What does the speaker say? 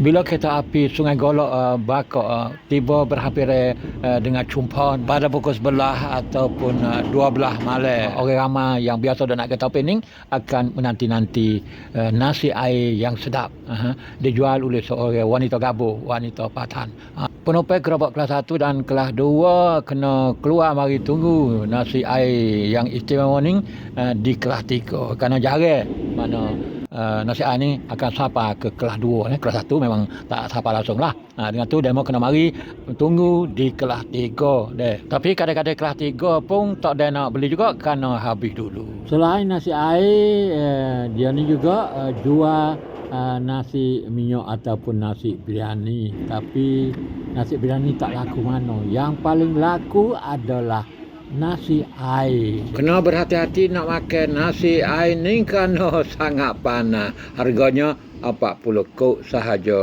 Bila kereta api Sungai Golok uh, bakok uh, tiba berhampir uh, dengan cumpon pada pukul 11 ataupun uh, 12 malam. Orang ramai yang biasa dah nak kereta api ni akan menanti-nanti uh, nasi air yang sedap uh, dijual oleh seorang wanita gabuh wanita patan. Uh, penumpang gerobak kelas 1 dan kelas 2 kena keluar mari tunggu nasi air yang istimewa ni uh, di kelas 3 kerana jarang mana uh, nasi air ni akan sampai ke kelas 2 ni. Kelas 1 memang tak sampai langsung lah. Ha, dengan tu demo kena mari tunggu di kelas 3 deh. Tapi kadang-kadang kelas 3 pun tak ada nak beli juga kerana habis dulu. Selain nasi air, eh, dia ni juga eh, jual uh, nasi minyak ataupun nasi biryani. Tapi nasi biryani tak laku mana. Yang paling laku adalah nasi air. Kena berhati-hati nak makan nasi air ni kerana sangat panas. Harganya 40 kok sahaja.